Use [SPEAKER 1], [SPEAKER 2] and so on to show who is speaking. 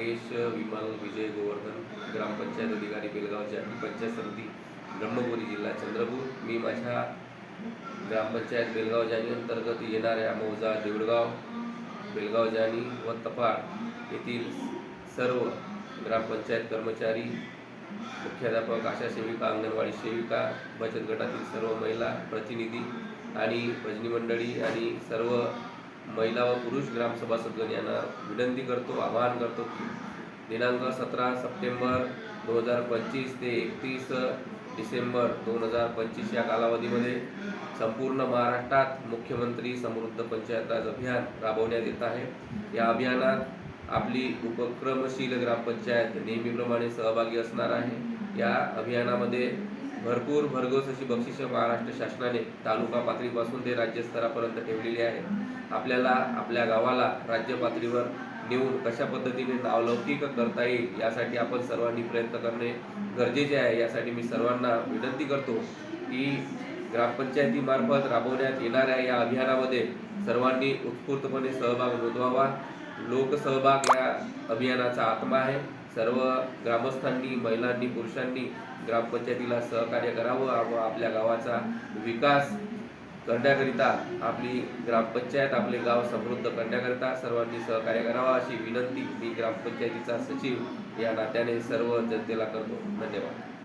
[SPEAKER 1] नागेश विमल विजय गोवर्धन ग्रामपंचायत अधिकारी बेलगावचे आणि पंचायत समिती ब्रह्मपुरी जिल्हा चंद्रपूर. मी माझ्या ग्रामपंचायत बेलगाव जानी अंतर्गत येणाऱ्या मौजा देवळगाव बेलगाव जानी व तपाड येथील सर्व ग्रामपंचायत कर्मचारी मुख्याध्यापक आशा सेविका अंगणवाडी सेविका बचत गटातील सर्व महिला प्रतिनिधी आणि भजनी मंडळी आणि सर्व महिला व पुरुष ग्रामसभासदगण यांना विनंती करतो आवाहन करतो की दिनांक सतरा सप्टेंबर दोन हजार पंचवीस ते एकतीस डिसेंबर दोन हजार पंचवीस या कालावधीमध्ये संपूर्ण महाराष्ट्रात मुख्यमंत्री समृद्ध पंचायत राज अभियान राबवण्यात येत आहे. या अभियानात आपली उपक्रमशील ग्रामपंचायत नेहमीप्रमाणे सहभागी असणार आहे. या अभियानामध्ये भरपूर भरघोस अशी बक्षिसं महाराष्ट्र शासनाने तालुका पातळीपासून ते राज्यस्तरापर्यंत ठेवलेली आहे आपल्याला आपल्या गावाला राज्य पातळीवर नेऊन कशा पद्धतीने नावलौकिक करता येईल यासाठी आपण सर्वांनी प्रयत्न करणे गरजेचे आहे. यासाठी मी सर्वांना विनंती करतो की ग्रामपंचायतीमार्फत राबवण्यात येणाऱ्या या अभियानामध्ये सर्वांनी उत्स्फूर्तपणे सहभाग नोंदवावा. लोकसहभाग या अभियानाचा आत्मा आहे. सर्व ग्रामस्थांनी महिलांनी पुरुषांनी ग्रामपंचायतीला सहकार्य करावं व आपल्या गावाचा विकास करण्याकरिता आपली ग्रामपंचायत आपले गाव समृद्ध करण्याकरिता सर्वांनी सहकार्य करावा अशी विनंती मी ग्रामपंचायतीचा सचिव या नात्याने सर्व जनतेला करतो. धन्यवाद.